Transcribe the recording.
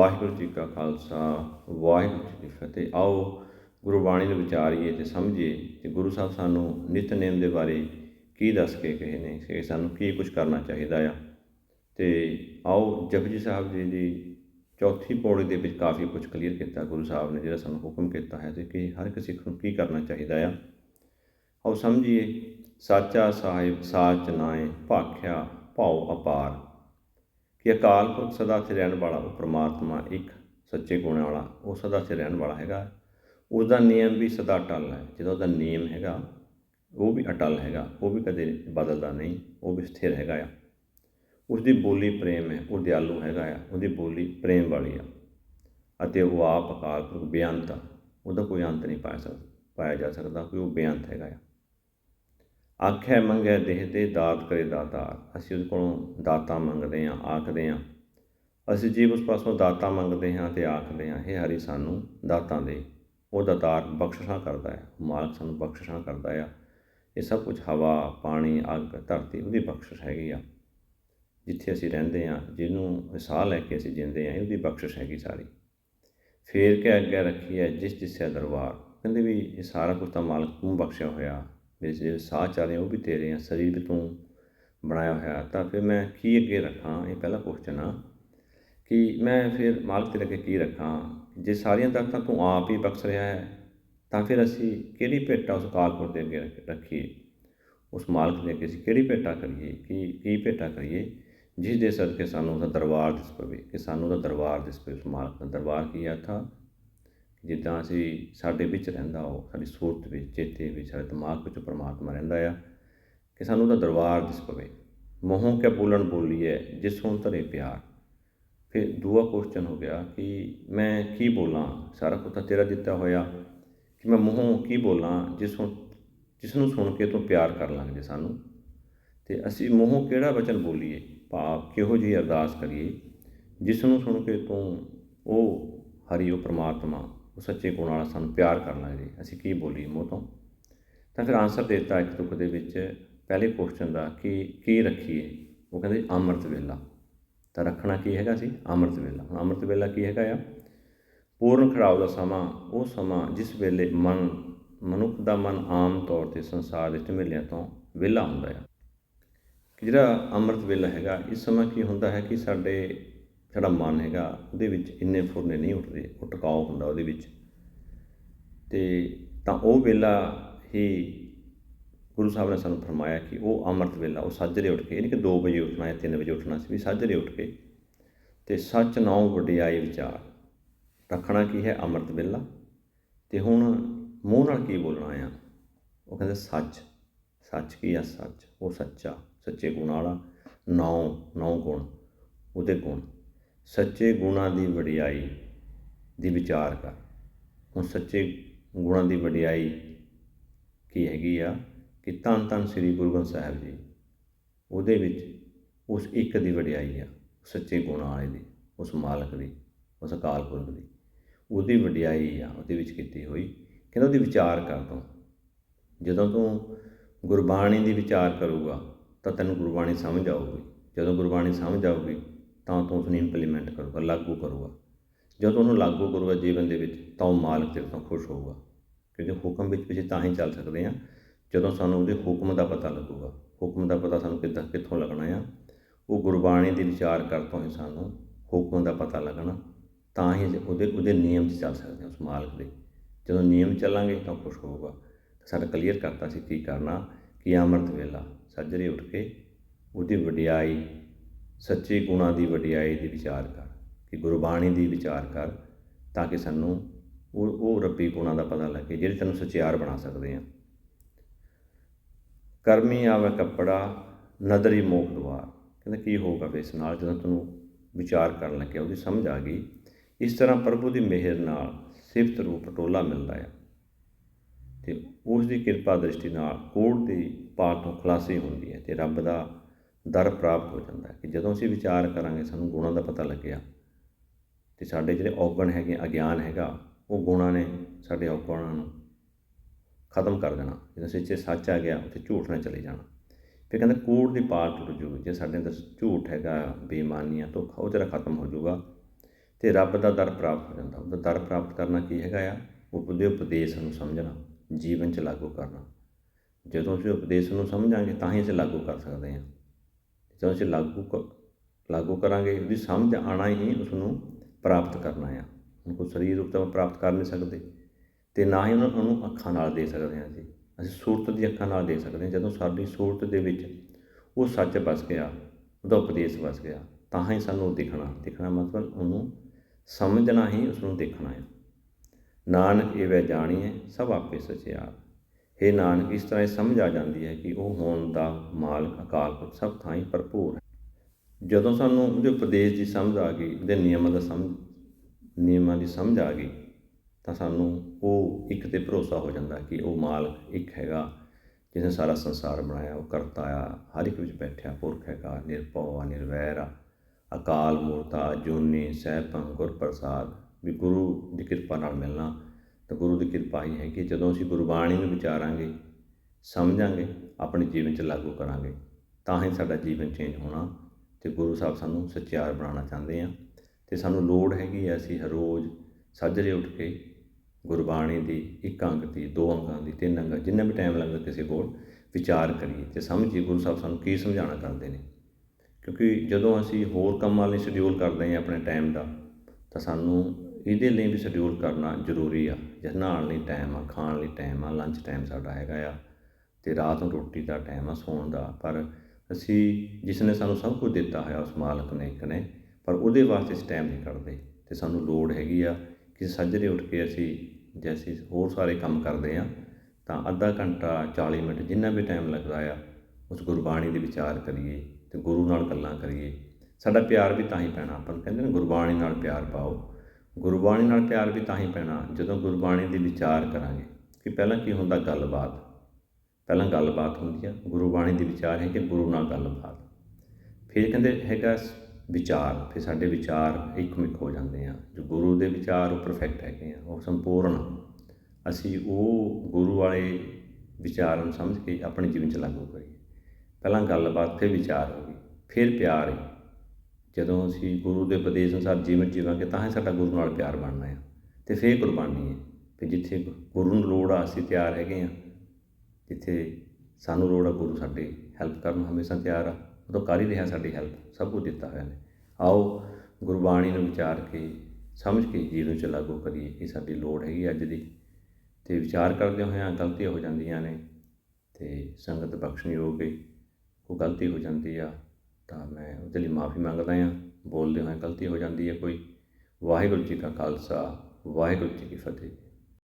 ਵਾਹਿਗੁਰੂ ਜੀ ਕਾ ਖਾਲਸਾ, ਵਾਹਿਗੁਰੂ ਜੀ ਕੀ ਫਤਿਹ। ਆਓ ਗੁਰਬਾਣੀ ਨੂੰ ਵਿਚਾਰੀਏ ਤੇ ਸਮਝੀਏ ਕਿ ਗੁਰੂ ਸਾਹਿਬ ਸਾਨੂੰ ਨਿਤਨੇਮ ਦੇ ਬਾਰੇ ਕੀ ਦੱਸ ਕੇ ਕਹੇ ਨੇ, ਕਿ ਸਾਨੂੰ ਕੀ ਕੁਝ ਕਰਨਾ ਚਾਹੀਦਾ ਆ। ਤੇ ਆਓ ਜਪਜੀ ਸਾਹਿਬ ਜੀ ਦੀ ਚੌਥੀ ਪੌੜੀ ਦੇ ਵਿੱਚ ਕਾਫੀ ਕੁਝ ਕਲੀਅਰ ਕੀਤਾ ਗੁਰੂ ਸਾਹਿਬ ਨੇ, ਜਿਹੜਾ ਸਾਨੂੰ ਹੁਕਮ ਕੀਤਾ ਹੈ ਤੇ ਕਿ ਹਰ ਇੱਕ ਸਿੱਖ ਨੂੰ ਕੀ ਕਰਨਾ ਚਾਹੀਦਾ ਆ। ਆਓ ਸਮਝੀਏ, ਸਾਚਾ ਸਾਹਿਬ ਸਾਚ ਨਾਏ, ਭਾਖਿਆ ਭਾਉ ਅਪਾਰ। ਕਿ ਅਕਾਲ ਪੁਰਖ ਸਦਾ ਸਥਿਰ ਰਹਿਣ ਵਾਲਾ ਉਹ ਪ੍ਰਮਾਤਮਾ ਇੱਕ ਸੱਚੇ ਗੁਣਾਂ ਵਾਲਾ, ਉਹ ਸਦਾ ਸਥਿਰ ਰਹਿਣ ਵਾਲਾ ਹੈਗਾ। ਉਸ ਦਾ ਨਿਯਮ ਵੀ ਸਦਾ ਅਟਲ ਹੈ। ਜਦੋਂ ਉਹਦਾ ਨਿਯਮ ਹੈਗਾ, ਉਹ ਵੀ ਅਟਲ ਹੈਗਾ, ਉਹ ਵੀ ਕਦੇ ਬਦਲਦਾ ਨਹੀਂ, ਉਹ ਵੀ ਸਥਿਰ ਹੈਗਾ ਆ। ਉਸ ਦੀ ਬੋਲੀ ਪ੍ਰੇਮ ਹੈ, ਉਹ ਦਿਆਲੂ ਹੈਗਾ ਆ, ਉਹਦੀ ਬੋਲੀ ਪ੍ਰੇਮ ਵਾਲੀ ਆ। ਅਤੇ ਉਹ ਆਪ ਅਕਾਲ ਪੁਰਖ ਬੇਅੰਤ ਆ। ਉਹਦਾ ਕੋਈ ਅੰਤ ਨਹੀਂ ਪਾਇਆ ਸਕਦਾ ਪਾਇਆ ਜਾ ਸਕਦਾ, ਕੋਈ ਉਹ ਬੇਅੰਤ ਹੈਗਾ ਆ। ਆਖੇ ਮੰਗੇ ਦੇਹ ਦੇ ਦਾਤ ਕਰੇ ਦਾਤਾਰ ਅਸੀਂ ਉਸ ਕੋਲੋਂ ਦਾਤਾ ਮੰਗਦੇ ਹਾਂ, ਆਖਦੇ ਹਾਂ। ਅਸੀਂ ਜੀਵ ਉਸ ਪਾਸੋਂ ਦਾਤਾ ਮੰਗਦੇ ਹਾਂ ਤੇ ਆਖਦੇ ਹਾਂ ਇਹ ਹਰੀ ਸਾਨੂੰ ਦਾਤਾਂ ਦੇ। ਉਹ ਦਾਤਾਰ ਬਖਸ਼ਿਸ਼ਾਂ ਕਰਦਾ ਹੈ, ਮਾਲਕ ਸਾਨੂੰ ਬਖਸ਼ਿਸ਼ਾਂ ਕਰਦਾ ਆ ਇਹ ਸਭ ਕੁਝ ਹਵਾ, ਪਾਣੀ, ਅੱਗ, ਧਰਤੀ ਉਹਦੀ ਬਖਸ਼ਿਸ਼ ਹੈਗੀ ਆ। ਜਿੱਥੇ ਅਸੀਂ ਰਹਿੰਦੇ ਹਾਂ, ਜਿਹਨੂੰ ਸਾਹ ਲੈ ਕੇ ਅਸੀਂ ਜਿੰਦੇ ਹਾਂ ਉਹਦੀ ਬਖਸ਼ਿਸ਼ ਹੈਗੀ ਸਾਰੀ। ਫੇਰ ਕੇ ਅੱਗੇ ਰੱਖੀ ਹੈ ਜਿਸ ਜਿਸੇ ਦਰਬਾਰ। ਕਹਿੰਦੇ ਵੀ ਇਹ ਸਾਰਾ ਕੁਝ ਤਾਂ ਮਾਲਕ ਤੂੰ ਬਖਸ਼ਿਆ ਹੋਇਆ। ਮੇਰੇ ਜਿਹੜੇ ਸਾਹ ਚੱਲ ਰਹੇ ਉਹ ਵੀ ਤੇਰੇ ਆ, ਸਰੀਰ ਵੀ ਤੂੰ ਬਣਾਇਆ ਹੋਇਆ। ਤਾਂ ਫਿਰ ਮੈਂ ਕੀ ਅੱਗੇ ਰੱਖਾਂ? ਇਹ ਪਹਿਲਾ ਕੁਐਸਚਨ ਆ ਕਿ ਮੈਂ ਫਿਰ ਮਾਲਕ ਤੇਰੇ ਅੱਗੇ ਕੀ ਰੱਖਾਂ? ਜੇ ਸਾਰੀਆਂ ਦਾਤਾਂ ਤੂੰ ਆਪ ਹੀ ਬਖਸ਼ ਰਿਹਾ ਹੈ, ਤਾਂ ਫਿਰ ਅਸੀਂ ਕਿਹੜੀ ਭੇਟਾ ਉਸ ਕਾਲਪੁਰ ਦੇ ਅੱਗੇ ਰੱਖੀਏ? ਉਸ ਮਾਲਕ ਦੇ ਅੱਗੇ ਅਸੀਂ ਕਿਹੜੀ ਭੇਟਾ ਕਰੀਏ? ਕੀ ਕੀ ਭੇਟਾ ਕਰੀਏ? ਜਿਸ ਦੇ ਸਦਕੇ ਸਾਨੂੰ ਉਹਦਾ ਦਰਬਾਰ ਦਿਸ ਪਵੇ, ਕਿ ਸਾਨੂੰ ਉਹਦਾ ਦਰਬਾਰ ਦਿਸ ਪਵੇ ਉਸ ਮਾਲਕ ਦਾ। ਦਰਬਾਰ ਕੀ ਆ? ਥਾ ਜਿੱਦਾਂ ਅਸੀਂ ਸਾਡੇ ਵਿੱਚ ਰਹਿੰਦਾ ਉਹ, ਸਾਡੀ ਸੋਚ ਵਿੱਚ, ਚੇਤੇ ਵਿੱਚ, ਸਾਡੇ ਦਿਮਾਗ ਵਿੱਚ ਪਰਮਾਤਮਾ ਰਹਿੰਦਾ ਆ ਕਿ ਸਾਨੂੰ ਉਹਦਾ ਦਰਬਾਰ ਦਿਸ ਪਵੇ। ਮੋਹੋਂ ਕਿਆ ਬੋਲਣ ਬੋਲੀਏ, ਜਿਸ ਹੁਣ ਧਰੇ ਪਿਆਰ। ਫਿਰ ਦੂਆ ਕੁਐਸਚਨ ਹੋ ਗਿਆ ਕਿ ਮੈਂ ਕੀ ਬੋਲਾਂ? ਸਾਰਾ ਕੁਝ ਤਾਂ ਤੇਰਾ ਦਿੱਤਾ ਹੋਇਆ ਕਿ ਮੈਂ ਮੋਹੋਂ ਕੀ ਬੋਲਾਂ? ਜਿਸ ਨੂੰ ਜਿਸ ਨੂੰ ਸੁਣ ਕੇ ਤੂੰ ਪਿਆਰ ਕਰ ਲਾਂਗੇ ਸਾਨੂੰ। ਤੇ ਅਸੀਂ ਮੋਹੋਂ ਕਿਹੜਾ ਵਚਨ ਬੋਲੀਏ? ਭਾਵ ਕਿਹੋ ਜਿਹੀ ਅਰਦਾਸ ਕਰੀਏ? ਜਿਸ ਨੂੰ ਸੁਣ ਕੇ ਤੂੰ ਉਹ ਹਰੀ ਉਹ ਪ੍ਰਮਾਤਮਾ ਉਹ ਸੱਚੇ ਗੁਣ ਵਾਲਾ ਸਾਨੂੰ ਪਿਆਰ ਕਰਨ ਲੱਗੇ ਅਸੀਂ ਕੀ ਬੋਲੀਏ ਮੂੰਹ ਤੋਂ? ਤਾਂ ਫਿਰ ਆਨਸਰ ਦਿੱਤਾ ਇੱਕ ਤੁਕ ਦੇ ਵਿੱਚ ਪਹਿਲੇ ਕੁਐਸਚਨ ਦਾ ਕਿ ਕੀ ਰੱਖੀਏ? ਉਹ ਕਹਿੰਦੇ ਅੰਮ੍ਰਿਤ ਵੇਲਾ। ਤਾਂ ਰੱਖਣਾ ਕੀ ਹੈਗਾ ਸੀ? ਅੰਮ੍ਰਿਤ ਵੇਲਾ। ਹੁਣ ਅੰਮ੍ਰਿਤ ਵੇਲਾ ਕੀ ਹੈਗਾ ਆ? ਪੂਰਨ ਖੜਾਉ ਦਾ ਸਮਾਂ, ਉਹ ਸਮਾਂ ਜਿਸ ਵੇਲੇ ਮਨ, ਮਨੁੱਖ ਦਾ ਮਨ ਆਮ ਤੌਰ ਤੇ ਸੰਸਾਰ ਦੇ ਝਮੇਲਿਆਂ ਤੋਂ ਵਿਹਲਾ ਹੁੰਦਾ ਆ। ਕਿ ਜਿਹੜਾ ਅੰਮ੍ਰਿਤ ਵੇਲਾ ਹੈਗਾ, ਇਸ ਸਮਾਂ ਕੀ ਹੁੰਦਾ ਹੈ ਕਿ ਸਾਡੇ ਸਾਡਾ ਮਨ ਹੈਗਾ, ਉਹਦੇ ਵਿੱਚ ਇੰਨੇ ਫੁਰਨੇ ਨਹੀਂ ਉੱਠਦੇ, ਉਹ ਟਿਕਾਉ ਹੁੰਦਾ ਉਹਦੇ ਵਿੱਚ। ਤੇ ਤਾਂ ਉਹ ਵੇਲਾ ਹੀ ਗੁਰੂ ਸਾਹਿਬ ਨੇ ਸਾਨੂੰ ਫਰਮਾਇਆ ਕਿ ਉਹ ਅੰਮ੍ਰਿਤ ਵੇਲਾ, ਉਹ ਸਾਜਰੇ ਉੱਠ ਕੇ, ਯਾਨੀ ਕਿ 2 ਵਜੇ ਉੱਠਣਾ ਹੈ 3 ਵਜੇ ਉੱਠਣਾ ਸੀ ਵੀ ਸਾਜਰੇ ਉੱਠ ਕੇ ਤੇ ਸੱਚ ਨਾਉ ਵਡਿਆਈ ਵਿਚਾਰ ਰੱਖਣਾ ਕੀ ਹੈ? ਅੰਮ੍ਰਿਤ ਵੇਲਾ। ਤੇ ਹੁਣ ਮੂੰਹ ਨਾਲ ਕੀ ਬੋਲਣਾ ਆ? ਉਹ ਕਹਿੰਦੇ ਸੱਚ। ਸੱਚ ਕੀ ਆ? ਸੱਚ। ਉਹ ਸੱਚਾ। ਸੱਚੇ ਗੁਣ ਵਾਲਾ। ਨੌ ਨੌ ਗੁਣ। ਉਹਦੇ ਗੁਣ। ਸੱਚੇ ਗੁਣਾਂ ਦੀ ਵਡਿਆਈ ਦੀ ਵਿਚਾਰ ਕਰ। ਹੁਣ ਸੱਚੇ ਗੁਣਾਂ ਦੀ ਵਡਿਆਈ ਕੀ ਹੈਗੀ ਆ? ਕਿ ਧੰਨ ਧੰਨ ਸ੍ਰੀ ਗੁਰੂ ਗ੍ਰੰਥ ਸਾਹਿਬ ਜੀ, ਉਹਦੇ ਵਿੱਚ ਉਸ ਇੱਕ ਦੀ ਵਡਿਆਈ ਆ, ਸੱਚੇ ਗੁਣਾਂ ਵਾਲੇ ਦੀ, ਉਸ ਮਾਲਕ ਦੀ, ਉਸ ਅਕਾਲ ਪੁਰਖ ਦੀ। ਉਹਦੀ ਵਡਿਆਈ ਆ, ਉਹਦੇ ਵਿੱਚ ਕੀਤੀ ਹੋਈ, ਕਹਿੰਦਾ ਉਹਦੀ ਵਿਚਾਰ ਕਰ ਤੂੰ। ਜਦੋਂ ਤੂੰ ਗੁਰਬਾਣੀ ਦੀ ਵਿਚਾਰ ਕਰੂਗਾ, ਤਾਂ ਤੈਨੂੰ ਗੁਰਬਾਣੀ ਸਮਝ ਆਊਗੀ। ਜਦੋਂ ਗੁਰਬਾਣੀ ਸਮਝ ਆਊਗੀ ਤਾਂ ਤੂੰ ਉਸ ਨੂੰ ਇੰਪਲੀਮੈਂਟ ਕਰੂਗਾ, ਲਾਗੂ ਕਰੂਗਾ। ਜਦੋਂ ਉਹਨੂੰ ਲਾਗੂ ਕਰੂਗਾ ਜੀਵਨ ਦੇ ਵਿੱਚ, ਤਾਂ ਉਹ ਮਾਲਕ ਤੇਰੇ ਤੋਂ ਖੁਸ਼ ਹੋਊਗਾ। ਕਿਉਂਕਿ ਹੁਕਮ ਵਿੱਚ ਵਿੱਚ ਤਾਂ ਹੀ ਚੱਲ ਸਕਦੇ ਆ ਜਦੋਂ ਸਾਨੂੰ ਉਹਦੇ ਹੁਕਮ ਦਾ ਪਤਾ ਲੱਗੂਗਾ। ਹੁਕਮ ਦਾ ਪਤਾ ਸਾਨੂੰ ਕਿੱਦਾਂ, ਕਿੱਥੋਂ ਲੱਗਣਾ ਆ? ਉਹ ਗੁਰਬਾਣੀ ਦੀ ਵਿਚਾਰ ਕਰ ਤੋਂ ਹੀ ਸਾਨੂੰ ਹੁਕਮ ਦਾ ਪਤਾ ਲੱਗਣਾ, ਤਾਂ ਹੀ ਉਹਦੇ ਉਹਦੇ ਨਿਯਮ 'ਚ ਚੱਲ ਸਕਦੇ ਹਾਂ ਉਸ ਮਾਲਕ ਦੇ। ਜਦੋਂ ਨਿਯਮ ਚੱਲਾਂਗੇ ਤਾਂ ਖੁਸ਼ ਹੋਊਗਾ। ਸਾਡਾ ਕਲੀਅਰ ਕਰਤਾ ਸੀ ਕੀ ਕਰਨਾ, ਕਿ ਅੰਮ੍ਰਿਤ ਵੇਲਾ। ਸੱਜਰੇ ਉੱਠ ਕੇ ਉਹਦੀ ਵਡਿਆਈ ਸੱਚੇ ਗੁਣਾਂ ਦੀ ਵਡਿਆਈ ਦੀ ਵਿਚਾਰ ਕਰ, ਕਿ ਗੁਰਬਾਣੀ ਦੀ ਵਿਚਾਰ ਕਰ, ਤਾਂ ਕਿ ਸਾਨੂੰ ਉਹ ਉਹ ਰੱਬੀ ਗੁਣਾਂ ਦਾ ਪਤਾ ਲੱਗੇ, ਜਿਹੜੇ ਤੈਨੂੰ ਸਚਿਆਰ ਬਣਾ ਸਕਦੇ ਆ। ਕਰਮੀ ਆਵੇ ਕੱਪੜਾ, ਨਦਰੀ ਮੋਖ ਦਵਾਰ ਕਹਿੰਦਾ, ਕੀ ਹੋਊਗਾ ਫਿਰ ਇਸ ਨਾਲ ਜਦੋਂ ਤੈਨੂੰ ਵਿਚਾਰ ਕਰਨ ਲੱਗਿਆ, ਉਹਦੀ ਸਮਝ ਆ ਗਈ। ਇਸ ਤਰ੍ਹਾਂ ਪ੍ਰਭੂ ਦੀ ਮਿਹਰ ਨਾਲ ਸਿਫਤ ਰੂਪ ਟੋਲਾ ਮਿਲਦਾ ਆ। ਤੇ ਉਸ ਦੀ ਕਿਰਪਾ ਦ੍ਰਿਸ਼ਟੀ ਨਾਲ ਕੋੜ ਦੀ ਪਾਕ ਤੋਂ ਖਲਾਸੀ ਹੁੰਦੀ ਹੈ ਤੇ ਰੱਬ ਦਾ ਦਰ ਪ੍ਰਾਪਤ ਹੋ ਜਾਂਦਾ ਕਿ ਜਦੋਂ ਅਸੀਂ ਵਿਚਾਰ ਕਰਾਂਗੇ, ਸਾਨੂੰ ਗੁਣਾਂ ਦਾ ਪਤਾ ਲੱਗਿਆ ਤੇ ਸਾਡੇ ਜਿਹੜੇ ਔਗਣ ਹੈਗੇ, ਅਗਿਆਨ ਹੈਗਾ, ਉਹ ਗੁਣਾਂ ਨੇ ਸਾਡੇ ਔਗਣਾਂ ਨੂੰ ਖਤਮ ਕਰ ਦੇਣਾ। ਜਦੋਂ ਸੱਚੇ ਸੱਚ ਆ ਗਿਆ, ਉੱਥੇ ਝੂਠ ਨਾ ਚਲੇ ਜਾਣਾ। ਫਿਰ ਕਹਿੰਦਾ ਕੂੜ ਦੀ ਪਾਰ ਟੁੱਟ ਜੂ ਜੇ ਸਾਡੇ ਅੰਦਰ ਝੂਠ ਹੈਗਾ, ਬੇਈਮਾਨੀਆਂ, ਧੋਖਾ, ਉਹ ਤੇਰਾ ਖਤਮ ਹੋ ਜਾਊਗਾ ਤੇ ਰੱਬ ਦਾ ਦਰ ਪ੍ਰਾਪਤ ਹੋ ਜਾਂਦਾ। ਉਹਦਾ ਦਰ ਪ੍ਰਾਪਤ ਕਰਨਾ ਕੀ ਹੈਗਾ ਆ? ਉਹਦੇ ਉਪਦੇਸ਼ ਨੂੰ ਸਮਝਣਾ, ਜੀਵਨ 'ਚ ਲਾਗੂ ਕਰਨਾ। ਜਦੋਂ ਅਸੀਂ ਉਪਦੇਸ਼ ਨੂੰ ਸਮਝਾਂਗੇ, ਤਾਂ ਹੀ ਅਸੀਂ ਲਾਗੂ ਕਰ ਸਕਦੇ ਹਾਂ। ਜਦੋਂ ਅਸੀਂ ਲਾਗੂ ਕ- ਲਾਗੂ ਕਰਾਂਗੇ, ਉਹਦੀ ਸਮਝ ਆਣਾ ਹੀ ਉਸ ਨੂੰ ਪ੍ਰਾਪਤ ਕਰਨਾ ਆ। ਹੁਣ ਕੋਈ ਸਰੀਰ ਰੂਪ ਪ੍ਰਾਪਤ ਕਰ ਨਹੀਂ ਸਕਦੇ। ਤੇ ਨਾ ਹੀ ਉਹਨਾਂ ਉਹਨੂੰ ਅੱਖਾਂ ਨਾਲ ਦੇ ਸਕਦੇ ਹਾਂ ਅਸੀਂ। ਅਸੀਂ ਸੂਰਤ ਦੀ ਅੱਖਾਂ ਨਾਲ ਦੇ ਸਕਦੇ ਹਾਂ। ਜਦੋਂ ਸਾਡੀ ਸੂਰਤ ਦੇ ਵਿੱਚ ਉਹ ਸੱਚ ਵਸ ਗਿਆ, ਉਹਦਾ ਉਪਦੇਸ਼ ਵਸ ਗਿਆ, ਤਾਂ ਹੀ ਸਾਨੂੰ ਉਹ ਦਿਖਣਾ। ਦਿਖਣਾ ਮਤਲਬ ਉਹਨੂੰ ਸਮਝਣਾ ਹੀ ਉਸ ਨੂੰ ਦੇਖਣਾ ਹੈ ਨਾਨਕ ਇਹ ਵੈ ਜਾਣੀਏ ਸਭ ਆਪੇ ਸਚਿਆਰ हे ਨਾਨਕ, ਇਸ ਤਰ੍ਹਾਂ ਇਹ ਸਮਝ ਆ ਜਾਂਦੀ ਹੈ ਕਿ ਉਹ ਹੋਣ ਦਾ ਮਾਲਕ, ਅਕਾਲ ਪੁਰਖ ਸਭ ਥਾਂ ਹੀ ਭਰਪੂਰ ਹੈ। ਜਦੋਂ ਸਾਨੂੰ ਉਹਦੇ ਉਪਦੇਸ਼ ਦੀ ਸਮਝ ਆ ਗਈ, ਉਹਦੇ ਨਿਯਮਾਂ ਦਾ ਸਮਝ, ਨਿਯਮਾਂ ਦੀ ਸਮਝ ਆ ਗਈ, ਤਾਂ ਸਾਨੂੰ ਉਹ ਇੱਕ ਤੇ ਭਰੋਸਾ ਹੋ ਜਾਂਦਾ ਕਿ ਉਹ ਮਾਲਕ ਇੱਕ ਹੈਗਾ ਜਿਸਨੇ ਸਾਰਾ ਸੰਸਾਰ ਬਣਾਇਆ, ਉਹ ਕਰਤਾ ਆ, ਹਰ ਇੱਕ ਵਿੱਚ ਬੈਠਿਆ, ਪੁਰਖ ਹੈਗਾ, ਨਿਰਭਉ ਆ, ਨਿਰਵੈਰ ਆ, ਅਕਾਲ ਮੂਰਤਾ, ਜੋਨੀ, ਸਹਿਬੰ ਗੁਰ ਪ੍ਰਸਾਦ ਵੀ ਗੁਰੂ ਦੀ ਕਿਰਪਾ ਨਾਲ ਮਿਲਣਾ ਤਾਂ ਗੁਰੂ ਦੀ ਕਿਰਪਾ ਹੀ ਹੈ ਕਿ ਜਦੋਂ ਅਸੀਂ ਗੁਰਬਾਣੀ ਨੂੰ ਵਿਚਾਰਾਂਗੇ, ਸਮਝਾਂਗੇ, ਆਪਣੇ ਜੀਵਨ 'ਚ ਲਾਗੂ ਕਰਾਂਗੇ, ਤਾਂ ਹੀ ਸਾਡਾ ਜੀਵਨ ਚੇਂਜ ਹੋਣਾ ਤੇ ਗੁਰੂ ਸਾਹਿਬ ਸਾਨੂੰ ਸਚਿਆਰ ਬਣਾਉਣਾ ਚਾਹੁੰਦੇ ਆ। ਤੇ ਸਾਨੂੰ ਲੋੜ ਹੈਗੀ ਹੈ ਅਸੀਂ ਹਰ ਰੋਜ਼ ਸੱਜਰੇ ਉੱਠ ਕੇ ਗੁਰਬਾਣੀ ਦੀ ਇੱਕ ਅੰਗ ਦੀ ਦੋ ਅੰਗਾਂ ਦੀ, ਤਿੰਨ ਅੰਗਾਂ, ਜਿੰਨਾ ਵੀ ਟਾਈਮ ਲੱਗਦਾ ਕਿਸੇ ਕੋਲ ਵਿਚਾਰ ਕਰੀਏ ਤੇ ਸਮਝੀਏ ਗੁਰੂ ਸਾਹਿਬ ਸਾਨੂੰ ਕੀ ਸਮਝਾਉਣਾ ਚਾਹੁੰਦੇ ਨੇ। ਕਿਉਂਕਿ ਜਦੋਂ ਅਸੀਂ ਹੋਰ ਕੰਮਾਂ ਲਈ ਸ਼ਡਿਊਲ ਕਰਦੇ ਹਾਂ ਆਪਣੇ ਟਾਈਮ ਦਾ, ਤਾਂ ਸਾਨੂੰ ਇਹਦੇ ਲਈ ਵੀ ਸ਼ਡਿਊਲ ਕਰਨਾ ਜ਼ਰੂਰੀ ਆ। ਜਿਸ ਨਹਾਉਣ ਲਈ ਟਾਈਮ ਆ, ਖਾਣ ਲਈ ਟਾਈਮ ਆ ਲੰਚ ਟਾਈਮ ਸਾਡਾ ਹੈਗਾ ਆ। ਤੇ ਰਾਤ ਨੂੰ ਰੋਟੀ ਦਾ ਟਾਈਮ ਆ, ਸੌਣ ਦਾ। ਪਰ ਅਸੀਂ ਜਿਸ ਨੇ ਸਾਨੂੰ ਸਭ ਕੁਝ ਦਿੱਤਾ ਹੋਇਆ ਉਸ ਮਾਲਕ ਨੇ, ਇੱਕ ਨੇ, ਪਰ ਉਹਦੇ ਵਾਸਤੇ ਅਸੀਂ ਟਾਈਮ ਨਹੀਂ ਕੱਢਦੇ। ਤੇ ਸਾਨੂੰ ਲੋੜ ਹੈਗੀ ਆ ਕਿ ਸੱਜਰੇ ਉੱਠ ਕੇ ਅਸੀਂ ਜੈਸੇ ਹੋਰ ਸਾਰੇ ਕੰਮ ਕਰਦੇ ਆ, ਤਾਂ ਅੱਧਾ ਘੰਟਾ 40 ਮਿੰਟ ਜਿੰਨਾ ਵੀ ਟਾਈਮ ਲੱਗਦਾ ਆ, ਉਸ ਗੁਰਬਾਣੀ ਦੇ ਵਿਚਾਰ ਕਰੀਏ ਤੇ ਗੁਰੂ ਨਾਲ ਗੱਲਾਂ ਕਰੀਏ। ਸਾਡਾ ਪਿਆਰ ਵੀ ਤਾਂ ਹੀ ਪੈਣਾ। ਆਪਾਂ ਨੂੰ ਕਹਿੰਦੇ ਨੇ ਗੁਰਬਾਣੀ ਨਾਲ ਪਿਆਰ ਪਾਓ। ਗੁਰਬਾਣੀ ਨਾਲ ਪਿਆਰ ਵੀ ਤਾਂ ਹੀ ਪੈਣਾ, ਜਦੋਂ ਗੁਰਬਾਣੀ ਦੇ ਵਿਚਾਰ ਕਰਾਂਗੇ ਕਿ ਪਹਿਲਾਂ ਕੀ ਹੁੰਦਾ ਗੱਲਬਾਤ। ਪਹਿਲਾਂ ਗੱਲਬਾਤ ਹੁੰਦੀ ਆ, ਗੁਰਬਾਣੀ ਦੇ ਵਿਚਾਰ ਹੈ ਕਿ ਗੁਰੂ ਨਾਲ ਗੱਲਬਾਤ। ਫਿਰ ਕਹਿੰਦੇ ਹੈਗਾ ਸ- ਵਿਚਾਰ, ਫਿਰ ਸਾਡੇ ਵਿਚਾਰ ਇੱਕਮਿਕ ਹੋ ਜਾਂਦੇ ਆ। ਜੋ ਗੁਰੂ ਦੇ ਵਿਚਾਰ ਉਹ ਪਰਫੈਕਟ ਹੈਗੇ ਆ, ਉਹ ਸੰਪੂਰਨ। ਅਸੀਂ ਉਹ ਗੁਰੂ ਵਾਲੇ ਵਿਚਾਰ ਨੂੰ ਸਮਝ ਕੇ ਆਪਣੇ ਜੀਵਨ 'ਚ ਲਾਗੂ ਕਰੀਏ। ਪਹਿਲਾਂ ਗੱਲਬਾਤ, ਫਿਰ ਵਿਚਾਰ ਹੋ ਗਈ, ਫਿਰ ਪਿਆਰ ਹੈ। ਜਦੋਂ ਅਸੀਂ ਗੁਰੂ ਦੇ ਉਪਦੇਸ਼ ਅਨੁਸਾਰ ਜੀਵਨ ਜੀਵਾਂਗੇ, ਤਾਂ ਹੀ ਸਾਡਾ ਗੁਰੂ ਨਾਲ ਪਿਆਰ ਬਣਨਾ ਹੈ ਅਤੇ ਫਿਰ ਕੁਰਬਾਨੀ ਹੈ ਕਿ ਜਿੱਥੇ ਗੁਰੂ ਨੂੰ ਲੋੜ ਆ, ਅਸੀਂ ਤਿਆਰ ਹੈਗੇ ਆ। ਜਿੱਥੇ ਸਾਨੂੰ ਲੋੜ ਆ, ਗੁਰੂ ਸਾਡੀ ਹੈਲਪ ਕਰਨ ਨੂੰ ਹਮੇਸ਼ਾ ਤਿਆਰ ਆ। ਉਹ ਤਾਂ ਕਰ ਹੀ ਰਿਹਾ ਸਾਡੀ ਹੈਲਪ ਸਭ ਕੁਝ ਦਿੱਤਾ ਹੋਇਆ ਨੇ। ਆਓ, ਗੁਰਬਾਣੀ ਨੂੰ ਵਿਚਾਰ ਕੇ, ਸਮਝ ਕੇ ਜੀਵਨ 'ਚ ਲਾਗੂ ਕਰੀਏ ਇਹ ਸਾਡੀ ਲੋੜ ਹੈਗੀ ਅੱਜ ਦੀ। ਤੇ ਵਿਚਾਰ ਕਰਦੇ ਹੋਇਆਂ ਗਲਤੀਆਂ ਹੋ ਜਾਂਦੀਆਂ ਨੇ। ਤੇ ਸੰਗਤ ਬਖਸ਼ਣਯੋਗ ਹੈ ਉਹ ਗਲਤੀ ਹੋ ਜਾਂਦੀ ਆ ਤਾਂ ਮੈਂ ਉਹਦੇ ਲਈ ਮਾਫੀ ਮੰਗਦਾ ਹਾਂ। ਬੋਲਦੇ ਹੋਏ ਗਲਤੀ ਹੋ ਜਾਂਦੀ ਹੈ ਕੋਈ। ਵਾਹਿਗੁਰੂ ਜੀ ਕਾ ਖਾਲਸਾ, ਵਾਹਿਗੁਰੂ ਜੀ ਕੀ ਫਤਿਹ।